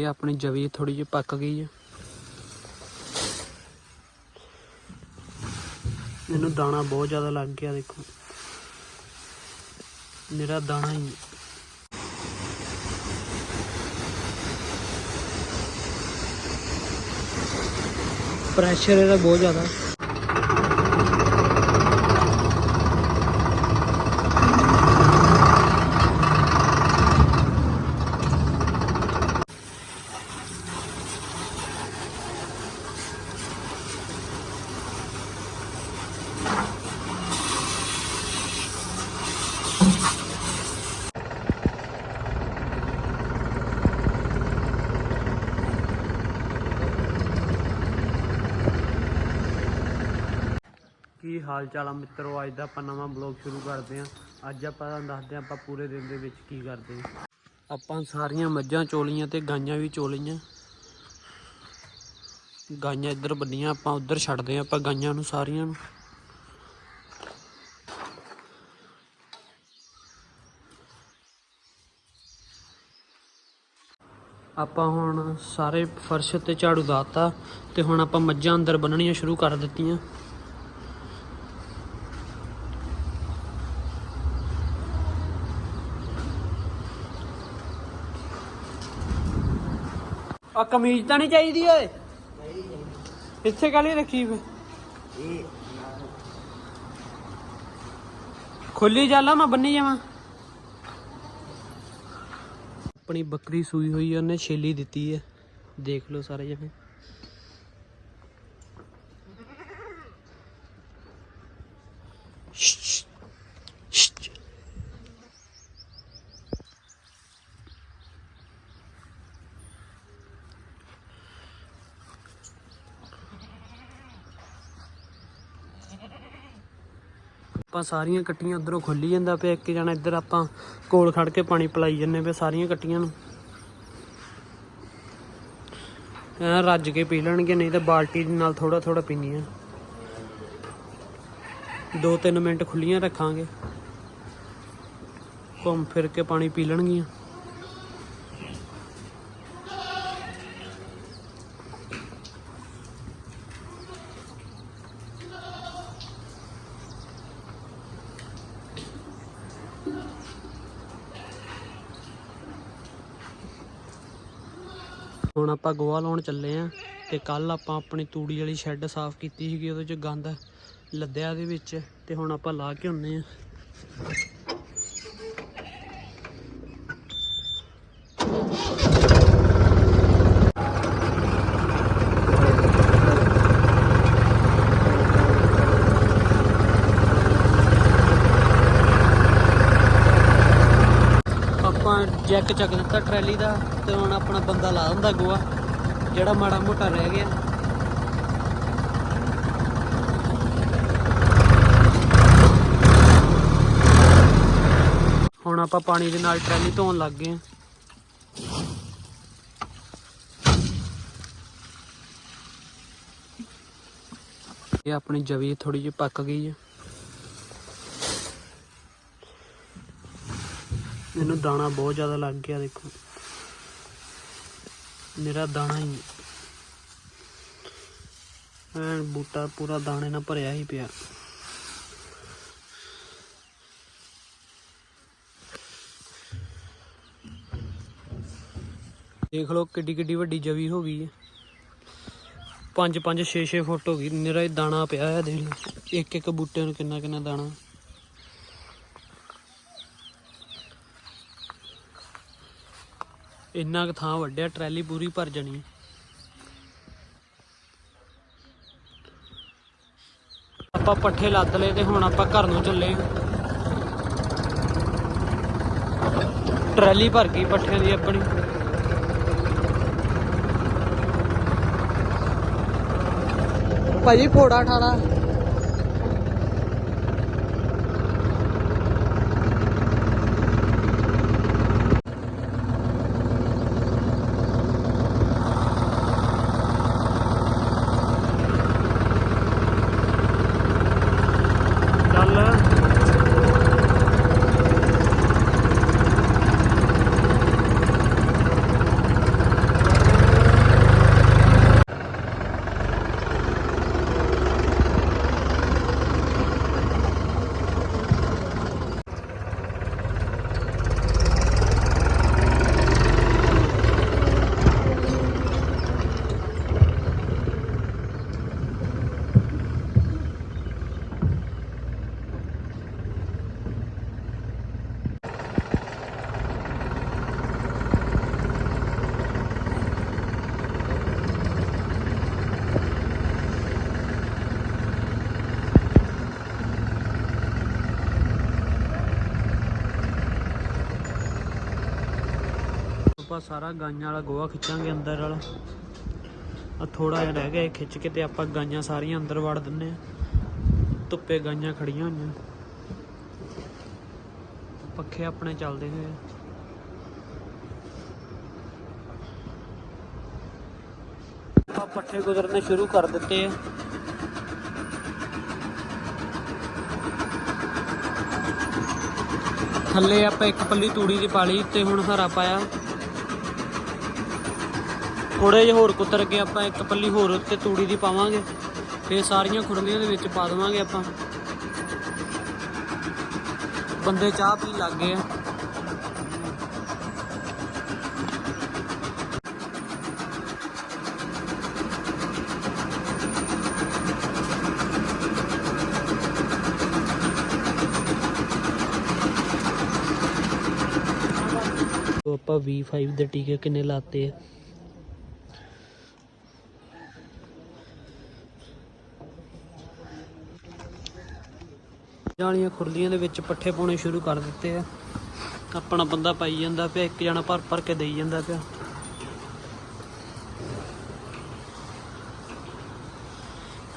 ਇਹ ਆਪਣੀ ਜਵੀ ਥੋੜੀ ਜਿਹੀ ਪੱਕ ਗਈ ਹੈ ਮੈਨੂੰ ਦਾਣਾ ਬਹੁਤ ਜ਼ਿਆਦਾ ਲੱਗ ਗਿਆ, ਦੇਖੋ। ਮੇਰਾ ਦਾਣਾ ਹੀ ਪ੍ਰੈਸ਼ਰ ਇਹਦਾ ਬਹੁਤ ਜ਼ਿਆਦਾ। ਹਾਲ ਚਾਲ ਆ ਮਿੱਤਰੋ, ਅੱਜ ਦਾ ਆਪਾਂ ਨਵਾਂ ਬਲੌਗ ਸ਼ੁਰੂ ਕਰਦੇ ਆਂ ਅੱਜ ਆਪਾਂ ਤੁਹਾਨੂੰ ਦੱਸਦੇ ਆਂ ਆਪਾਂ ਪੂਰੇ ਦਿਨ ਦੇ ਵਿੱਚ ਕੀ ਕਰਦੇ ਆਂ ਆਪਾਂ ਸਾਰੀਆਂ ਮੱਝਾਂ ਚੋਲੀਆਂ ਤੇ ਗਾਈਆਂ ਵੀ ਚੋਲੀਆਂ ਗਾਈਆਂ ਇੱਧਰ ਬੰਨੀਆਂ, ਆਪਾਂ ਉੱਧਰ ਛੱਡਦੇ ਆਂ ਆਪਾਂ ਗਾਈਆਂ ਨੂੰ ਸਾਰੀਆਂ ਨੂੰ। ਆਪਾਂ ਹੁਣ ਸਾਰੇ ਫਰਸ਼ ਤੇ ਝਾੜੂ ਲਾਤਾ ਤੇ ਹੁਣ ਆਪਾਂ ਮੱਝਾਂ ਅੰਦਰ ਬੰਨਣੀਆਂ ਸ਼ੁਰੂ ਕਰ ਦਿੱਤੀਆਂ। ਕਮੀਜ਼ ਤਾਂ ਨਹੀਂ ਚਾਹੀਦੀ ਓਏ। ਇੱਥੇ ਕਾਲੀ ਰੱਖੀ ਫੇ ਖੁੱਲੀ ਜਾਲਾ ਮੈਂ ਬੰਨੀ ਜਾਵਾਂ। ਆਪਣੀ ਬੱਕਰੀ ਸੂਈ ਹੋਈ ਉਹਨੇ ਛੇਲੀ ਦਿੱਤੀ ਹੈ ਦੇਖ ਲਓ ਸਾਰੇ ਜਣੇ। ਆਪਾਂ ਸਾਰੀਆਂ ਕੱਟੀਆਂ ਉਧਰੋਂ ਖੁੱਲੀ ਜਾਂਦਾ ਪਿਆ, ਇੱਕ ਜਣਾ ਇੱਧਰ ਆਪਾਂ ਕੋਲ ਖੜ ਕੇ ਪਾਣੀ ਪਿਲਾਈ ਜੰਨੇ ਪਏ ਸਾਰੀਆਂ ਕੱਟੀਆਂ ਨੂੰ। ਐ ਰੱਜ ਕੇ ਪੀ ਲੈਣਗੇ ਨਹੀਂ ਤਾਂ ਬਾਲਟੀ ਦੇ ਨਾਲ ਥੋੜਾ ਥੋੜਾ ਪੀਣੀਆਂ। ਦੋ ਤਿੰਨ ਮਿੰਟ ਖੁੱਲੀਆਂ ਰੱਖਾਂਗੇ। ਘੁੰਮ ਫਿਰ ਕੇ ਪਾਣੀ ਪੀ ਲੈਣਗੀਆਂ। ਹੁਣ ਆਪਾਂ ਗੋਹਾ ਲਾਉਣ ਚੱਲੇ ਆਂ ਤੇ ਕੱਲ ਆਪਾਂ ਆਪਣੀ ਤੂੜੀ ਵਾਲੀ ਸ਼ੈੱਡ ਸਾਫ਼ ਕੀਤੀ ਸੀਗੀ, ਉਹਦੇ ਚ ਗੰਦ ਲੱਦਿਆ ਦੇ ਵਿੱਚ ਤੇ ਹੁਣ ਆਪਾਂ ਲਾ ਕੇ ਹੁੰਨੇ ਆ। ਆਪਾਂ ਚੱਕ ਦਿੱਤਾ ਟਰੈਲੀ ਦਾ ਤੇ ਹੁਣ ਆਪਣਾ ਬੰਦਾ ਲਾ ਦਿੰਦਾ ਗੋਆ, ਜਿਹੜਾ ਮਾੜਾ ਮੋਟਾ ਰਹਿ ਗਿਆ। ਹੁਣ ਆਪਾਂ ਪਾਣੀ ਦੇ ਨਾਲ ਟਰੈਲੀ ਧੋਣ ਲੱਗ ਗਏ ਹਾਂ। ਇਹ ਆਪਣੀ ਜਵੀ ਥੋੜੀ ਜਿਹੀ ਪੱਕ ਗਈ ਹੈ। ਮੈਨੂੰ ਦਾਣਾ ਬਹੁਤ ਜ਼ਿਆਦਾ ਲੱਗ ਗਿਆ, ਦੇਖੋ। ਮੇਰਾ ਦਾਣਾ ਹੀ ਐਨ ਬੂਟਾ ਪੂਰਾ ਦਾਣੇ ਨਾਲ ਭਰਿਆ ਹੀ ਪਿਆ। ਦੇਖ ਲਓ ਕਿੱਡੀ ਕਿੱਡੀ ਵੱਡੀ ਜਵੀ ਹੋ ਗਈ ਹੈ। 5 5 6 6 ਫੁੱਟ ਹੋ ਗਈ। ਮੇਰਾ ਇਹ ਦਾਣਾ ਪਿਆ ਹੈ, ਦੇਖ ਲਓ। ਇੱਕ ਇੱਕ ਬੂਟੇ ਨੂੰ ਕਿੰਨਾ ਕਿੰਨਾ ਦਾਣਾ। ਇੰਨਾ ਕੁ ਥਾਂ ਵੱਡਿਆ, ਟਰੈਲੀ ਪੂਰੀ ਭਰ ਜਾਣੀ ਆਪਾਂ ਪੱਠੇ ਲੱਦ ਲਏ ਤੇ ਹੁਣ ਆਪਾਂ ਘਰ ਨੂੰ ਚੱਲੇ ਟਰੈਲੀ ਭਰ ਗਈ ਪੱਠਿਆਂ ਦੀ ਆਪਣੀ। ਭਾਜੀ, ਫੋੜਾ ਠਾਲਾ ਚੱਲ ਆਪਾਂ ਸਾਰਾ ਗਾਈਆਂ ਵਾਲਾ ਗੋਹਾ ਖਿੱਚਾਂਗੇ ਅੰਦਰ ਵਾਲਾ। ਆ ਥੋੜਾ ਜਿਹਾ ਰਹਿ ਗਿਆ ਇਹ ਖਿੱਚ ਕੇ ਤੇ ਆਪਾਂ ਗਾਈਆਂ ਸਾਰੀਆਂ ਅੰਦਰ ਵੜ ਦਿੰਨੇ ਆ ਧੁੱਪੇ ਗਾਈਆਂ ਖੜੀਆਂ ਹੋਈਆਂ। ਪੱਖੇ ਆਪਣੇ ਚੱਲਦੇ ਹੋਏ ਆ ਆਪਾਂ ਪੱਠੇ ਗੁਜ਼ਰਨੇ ਸ਼ੁਰੂ ਕਰ ਦਿੱਤੇ ਆ। ਥੱਲੇ ਆਪਾਂ ਇੱਕ ਪੱਲੀ ਤੂੜੀ ਦੀ ਪਾ ਲਈ ਤੇ ਹੁਣ ਹਰਾ ਪਾਇਆ। ਥੋੜੇ ਜਿਹਾ ਹੋਰ ਕੁੱਤਰ ਕੇ ਆਪਾਂ ਇੱਕ ਪੱਲੀ ਹੋਰ ਉੱਤੇ ਤੂੜੀ ਦੀ ਪਾਵਾਂਗੇ। ਫੇਰ ਸਾਰੀਆਂ ਖੁਰਲੀਆਂ ਦੇ ਵਿੱਚ ਪਾ ਦੇਵਾਂਗੇ ਆਪਾਂ। ਬੰਦੇ ਚਾਹ ਪੀ ਲੱਗ ਗਏ ਆ। ਤੋ ਆਪਾਂ V5 ਦੇ ਟੀਕੇ ਕਿੰਨੇ ਲਾਤੇ ਆ? ਜਾਲੀਆਂ ਖੁਰਲੀਆਂ ਦੇ ਵਿੱਚ ਪੱਠੇ ਪਾਉਣੇ ਸ਼ੁਰੂ ਕਰ ਦਿੱਤੇ ਆ। ਆਪਣਾ ਬੰਦਾ ਪਾਈ ਜਾਂਦਾ ਪਿਆ, ਇੱਕ ਜਣਾ ਭਰ ਭਰ ਕੇ ਦੇਈ ਜਾਂਦਾ ਪਿਆ।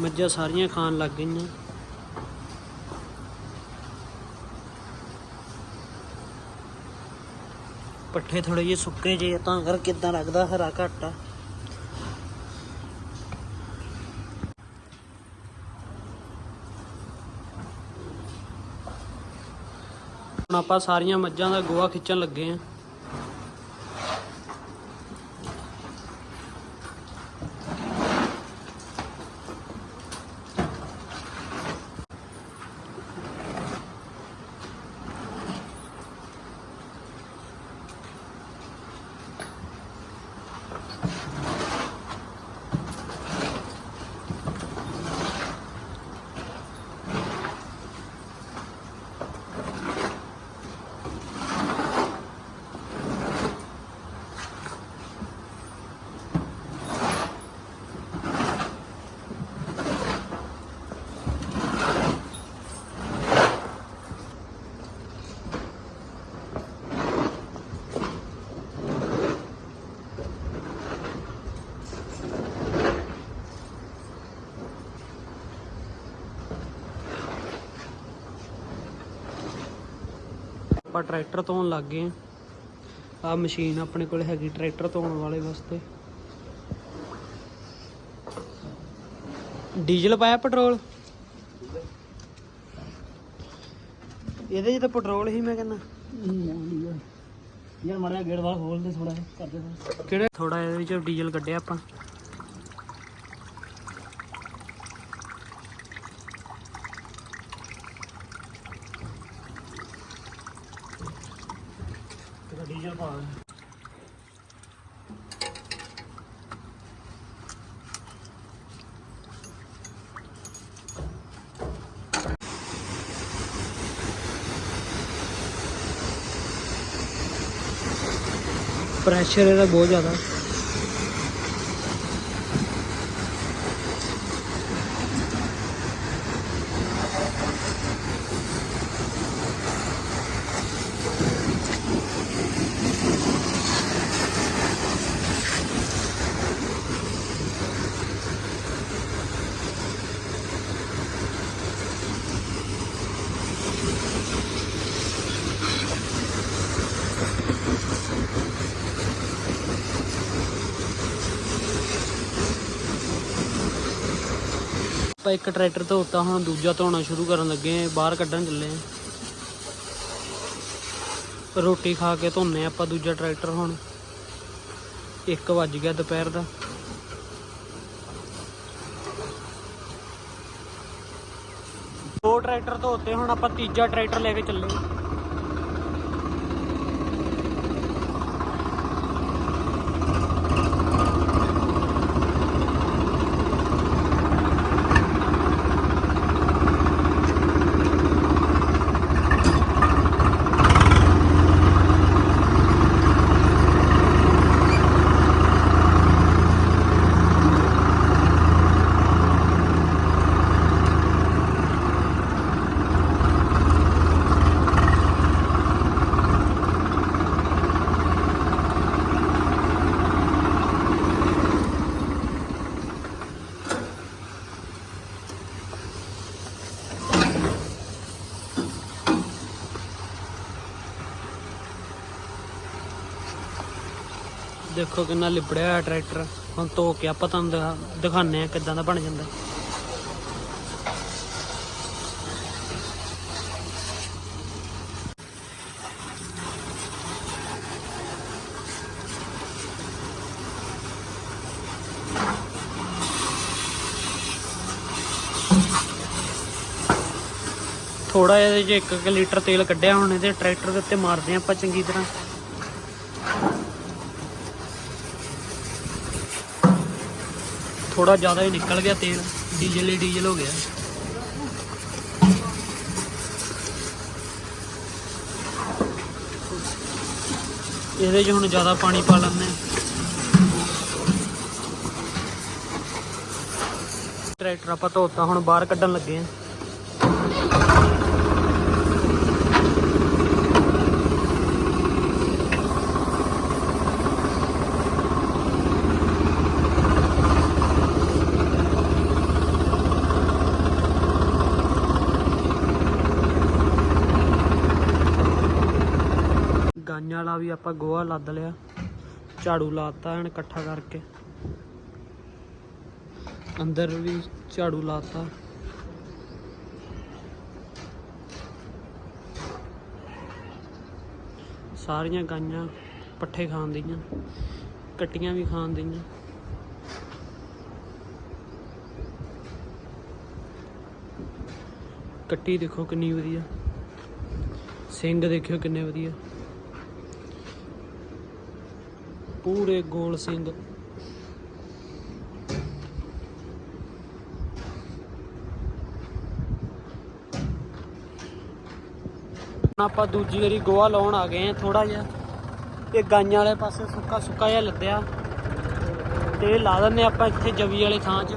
ਮੱਝਾਂ ਸਾਰੀਆਂ ਖਾਣ ਲੱਗ ਗਈਆਂ। ਪੱਠੇ ਥੋੜੇ ਜਿਹੇ ਸੁੱਕੇ ਜੇ, ਤਾਂ ਕਰਕੇ ਇਦਾਂ ਲੱਗਦਾ ਹਰਾ ਘੱਟ। ਆ ਆਪਾਂ ਸਾਰੀਆਂ ਮੱਝਾਂ ਦਾ ਗੋਹਾ ਖਿੱਚਣ ਲੱਗੇ ਆ। ਆਪਾਂ ਟਰੈਕਟਰ ਧੋਣ ਲੱਗ ਗਏ ਆ ਮਸ਼ੀਨ ਆਪਣੇ ਕੋਲ ਹੈਗੀ ਟਰੈਕਟਰ ਧੋਣ ਵਾਲੇ ਵਾਸਤੇ। ਡੀਜ਼ਲ ਪਾਇਆ ਪੈਟਰੋਲ? ਇਹਦੇ 'ਚ ਤਾਂ ਪੈਟਰੋਲ ਹੀ ਮੈਂ ਕਹਿੰਦਾ। ਯਾਰ ਮਾੜਾ ਗੇੜ ਵਾਲ ਖੋਲ ਦੇ ਥੋੜਾ ਕਰਦੇ ਫਿਰ ਕਿਹੜੇ? ਥੋੜਾ ਇਹਦੇ ਵਿੱਚ ਡੀਜ਼ਲ ਕੱਢਿਆ ਆਪਾਂ। ਡੀਜ਼ਲ ਪਾ ਪ੍ਰੈਸ਼ਰ ਇਹਦਾ ਬਹੁਤ ਜ਼ਿਆਦਾ ਆਪਾਂ ਇੱਕ ਟਰੈਕਟਰ ਧੋਤਾ ਹੁਣ ਦੂਜਾ ਧੋਣਾ ਸ਼ੁਰੂ ਕਰਨ ਲੱਗੇ ਆਂ ਬਾਹਰ ਕੱਢਣ ਚੱਲੇ ਆਂ ਰੋਟੀ ਖਾ ਕੇ ਧੋਨੇ ਆਪਾਂ ਦੂਜਾ ਟਰੈਕਟਰ ਹੁਣ। 1 ਵੱਜ ਗਿਆ ਦੁਪਹਿਰ ਦਾ। ਦੋ ਟਰੈਕਟਰ ਧੋਤੇ, ਹੁਣ ਆਪਾਂ ਤੀਜਾ ਟਰੈਕਟਰ ਲੈ ਕੇ ਚੱਲੇ ਆਂ। ਦੇਖੋ ਕਿੰਨਾ ਲਿਬੜਿਆ ਹੋਇਆ ਟਰੈਕਟਰ। ਹੁਣ ਧੋ ਕੇ ਆਪਾਂ ਤੁਹਾਨੂੰ ਦਿਖਾ- ਦਿਖਾਉਂਦੇ ਆ ਕਿੱਦਾਂ ਦਾ ਬਣ ਜਾਂਦਾ। ਥੋੜਾ ਜਿਹਾ ਇਹਦੇ 'ਚ 1 ਲੀਟਰ ਤੇਲ ਕੱਢਿਆ ਹੁਣ ਇਹਦੇ ਟਰੈਕਟਰ ਦੇ ਉੱਤੇ ਮਾਰਦੇ ਆ ਆਪਾਂ ਚੰਗੀ ਤਰ੍ਹਾਂ। ਥੋੜਾ ਜ਼ਿਆਦਾ ਹੀ ਨਿਕਲ ਗਿਆ ਤੇਲ, ਡੀਜ਼ਲ ਹੀ ਡੀਜ਼ਲ ਹੋ ਗਿਆ। ਇਹਦੇ 'ਚ ਹੁਣ ਜ਼ਿਆਦਾ ਪਾਣੀ ਪਾ ਲੈਂਦੇ ਟਰੈਕਟਰ ਆਪਾਂ ਧੋਤਾ, ਹੁਣ ਬਾਹਰ ਕੱਢਣ ਲੱਗੇ ਆ ਗਾਂਆਂ ਵਾਲਾ ਵੀ ਆਪਾਂ ਗੋਹਾ ਲੱਦ ਲਿਆ। ਝਾੜੂ ਲਾਤਾ ਐਨ ਇਕੱਠਾ ਕਰਕੇ। ਅੰਦਰ ਵੀ ਝਾੜੂ ਲਾਤਾ। ਸਾਰੀਆਂ ਗਾਈਆਂ ਪੱਠੇ ਖਾਣ ਦੀਆਂ, ਕੱਟੀਆਂ ਵੀ ਖਾਣ ਦੀਆਂ। ਕੱਟੀ ਦੇਖੋ ਕਿੰਨੀ ਵਧੀਆ। ਸਿੰਘ ਦੇਖਿਓ ਕਿੰਨੇ ਵਧੀਆ। ਪੂਰੇ ਗੋਲ ਸਿੰਘ। ਹੁਣ ਆਪਾਂ ਦੂਜੀ ਵਾਰੀ ਗੋਆ ਲਾਉਣ ਆ ਗਏ ਆ ਥੋੜਾ ਜਿਹਾ। ਇਹ ਗਾਈਆਂ ਵਾਲੇ ਪਾਸੇ ਸੁੱਕਾ ਸੁੱਕਾ ਜਿਹਾ ਲੱਦਿਆ। ਤੇ ਲਾ ਦਿੰਦੇ ਆਪਾਂ ਇੱਥੇ ਜਵੀ ਵਾਲੇ ਥਾਂ 'ਚ।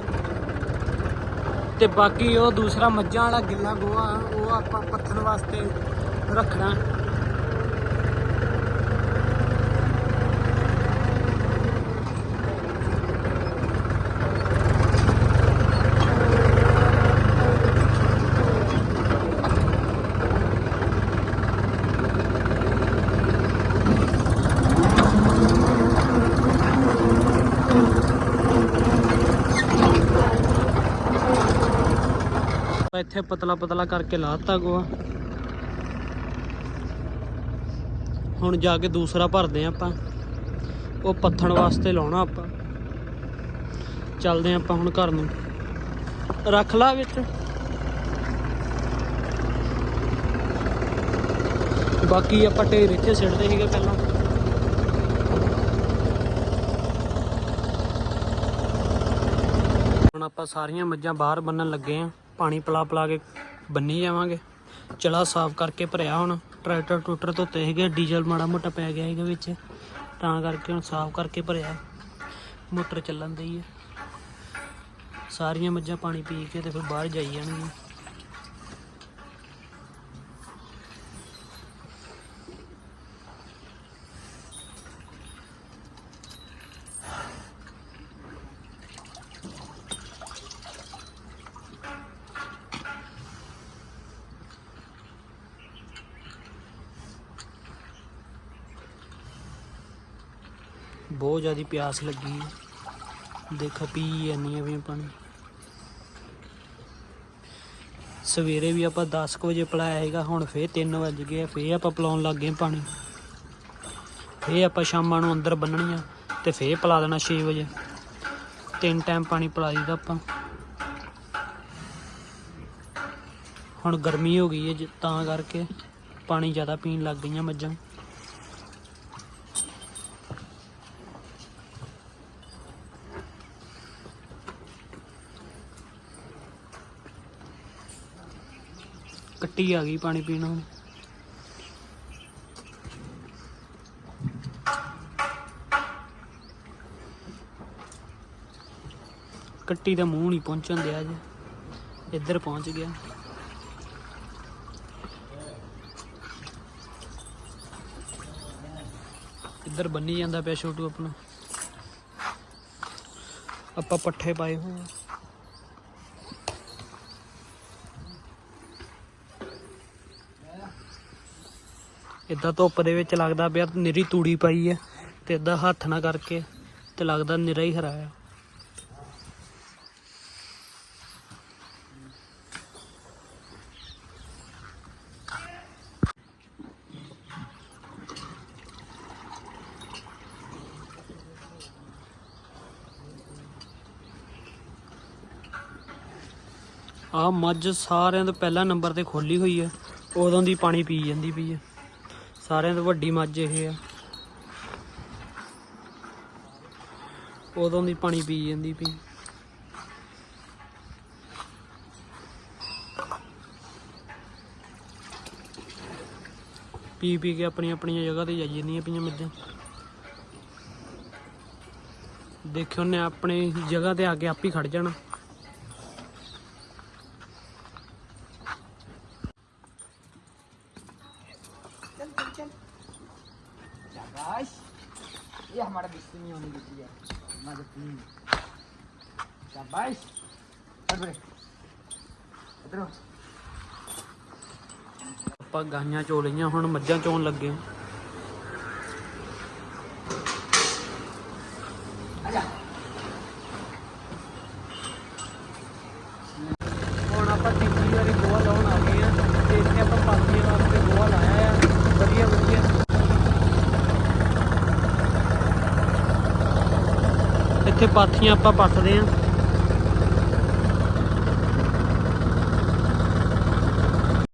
ਤੇ ਬਾਕੀ ਉਹ ਦੂਸਰਾ ਮੱਝਾਂ ਵਾਲਾ ਗਿੱਲਾ ਗੋਆ ਉਹ ਆਪਾਂ ਪੱਥਰ ਵਾਸਤੇ ਰੱਖਣਾ। ਇੱਥੇ ਪਤਲਾ ਪਤਲਾ ਕਰਕੇ ਲਾਤਾ ਗੋਆ ਹੁਣ ਜਾ ਕੇ ਦੂਸਰਾ ਭਰਦੇ ਆ ਆਪਾਂ। ਉਹ ਪੱਥਣ ਵਾਸਤੇ ਲਾਉਣਾ ਆਪਾਂ। ਚੱਲਦੇ ਆ ਆਪਾਂ ਹੁਣ ਘਰ ਨੂੰ। ਰੱਖ ਲਾ ਵਿੱਚ। ਬਾਕੀ ਆਪਾਂ ਢੇਰ ਇੱਥੇ ਸਿੱਟਦੇ ਸੀਗੇ ਪਹਿਲਾਂ। ਹੁਣ ਆਪਾਂ ਸਾਰੀਆਂ ਮੱਝਾਂ ਬਾਹਰ ਬੰਨਣ ਲੱਗੇ ਆ ਪਾਣੀ ਪਿਲਾ ਪਿਲਾ ਕੇ ਬੰਨੀ ਜਾਵਾਂਗੇ। ਚਲਾ ਸਾਫ਼ ਕਰਕੇ ਭਰਿਆ ਹੁਣ। ਟਰੈਕਟਰ ਟੂਟਰ ਧੋਤੇ ਸੀਗੇ, ਡੀਜ਼ਲ ਮਾੜਾ ਮੋਟਾ ਪੈ ਗਿਆ ਸੀਗਾ ਵਿੱਚ। ਤਾਂ ਕਰਕੇ ਹੁਣ ਸਾਫ਼ ਕਰਕੇ ਭਰਿਆ। ਮੋਟਰ ਚੱਲਣ ਦੀ ਹੈ ਸਾਰੀਆਂ ਮੱਝਾਂ ਪਾਣੀ ਪੀ ਕੇ ਤੇ ਫਿਰ ਬਾਹਰ ਜਾਈ ਜਾਣਗੀਆਂ ਬਹੁਤ ਜ਼ਿਆਦਾ ਪਿਆਸ ਲੱਗੀ। ਹੈ ਦੇਖੋ ਪੀ ਜਾਨੀ ਆ ਵੀ ਪਾਣੀ ਸਵੇਰੇ ਵੀ ਆਪਾਂ 10 ਕੁ ਵਜੇ ਪਿਲਾਇਆ ਹੈਗਾ ਹੁਣ ਫੇਰ 3 ਵਜ ਗਏ ਆ, ਫੇਰ ਆਪਾਂ ਪਿਲਾਉਣ ਲੱਗ ਗਏ ਪਾਣੀ। ਫੇਰ ਆਪਾਂ ਸ਼ਾਮਾਂ ਨੂੰ ਅੰਦਰ ਬੰਨਣੀਆਂ ਤੇ ਫੇਰ ਪਿਲਾ ਦੇਣਾ 6 ਵਜੇ। ਤਿੰਨ ਟਾਈਮ ਪਾਣੀ ਪਿਲਾ ਆਪਾਂ। ਹੁਣ ਗਰਮੀ ਹੋ ਗਈ ਹੈ ਜ- ਤਾਂ ਕਰਕੇ ਪਾਣੀ ਜ਼ਿਆਦਾ ਪੀਣ ਲੱਗ ਗਈਆਂ ਮੱਝਾਂ। ਕੱਟੀ ਆ ਗਈ ਪਾਣੀ ਪੀਣ ਹੁਣ ਕੱਟੀ ਦਾ ਮੂੰਹ ਨਹੀਂ ਪਹੁੰਚਣ ਦਿਆ ਜੇ ਇੱਧਰ ਪਹੁੰਚ ਗਿਆ। ਇੱਧਰ ਬੰਨੀ ਜਾਂਦਾ ਪਿਆ ਛੋਟੂ ਆਪਣਾ। ਆਪਾਂ ਪੱਠੇ ਪਾਏ ਹੋਏ ਆ। ਇਦਾਂ ਧੁੱਪ ਦੇ ਵਿੱਚ ਲੱਗਦਾ ਪਿਆ, ਨਿਰੀ ਤੂੜੀ ਪਾਈ ਹੈ ਤੇ ਇਦਾਂ ਹੱਥ ਨਾ ਕਰਕੇ ਤੇ ਲੱਗਦਾ ਨਿਰਾ ਹੀ ਹਰਾ ਆ। ਆ ਮੱਝ ਸਾਰਿਆਂ ਤੋਂ ਪਹਿਲਾ ਨੰਬਰ ਤੇ ਖੋਲੀ ਹੋਈ ਹੈ ਉਦੋਂ ਦੀ ਪਾਣੀ ਪੀ ਜਾਂਦੀ ਪਈ ਹੈ ਸਾਰਿਆਂ ਤੋਂ ਵੱਡੀ ਮੱਝ ਇਹ ਆ। ਉਦੋਂ ਦੀ ਪਾਣੀ ਪੀ ਜਾਂਦੀ ਪਈ। ਪੀ ਪੀ ਕੇ ਆਪਣੀ ਆਪਣੀਆਂ ਜਗ੍ਹਾ ਤੇ ਜਾਈ ਜਾਂਦੀਆਂ ਪਈਆਂ ਮੱਝਾਂ। ਦੇਖਿਓ ਨੇ ਆਪਣੀ ਜਗ੍ਹਾ ਤੇ ਆ ਕੇ ਆਪ ਹੀ ਖੜ ਜਾਣਾ। ਆਪਾਂ ਗਾਈਆਂ ਚੋ ਲਈਆਂ, ਹੁਣ ਮੱਝਾਂ ਚੋਣ ਲੱਗੇ ਹੁਣ ਆਪਾਂ ਤੀਜੀ ਵਾਰੀ ਗੋਆ ਲਾਉਣ ਆ ਗਏ ਆ ਇੱਥੇ ਆਪਾਂ ਪਾਸੀਆਂ ਵਾਸਤੇ ਗੋਆ ਲਾਇਆ ਵਧੀਆ ਵਧੀਆ। ਇੱਥੇ ਪਾਥੀਆਂ ਆਪਾਂ ਪੱਟਦੇ ਆਂ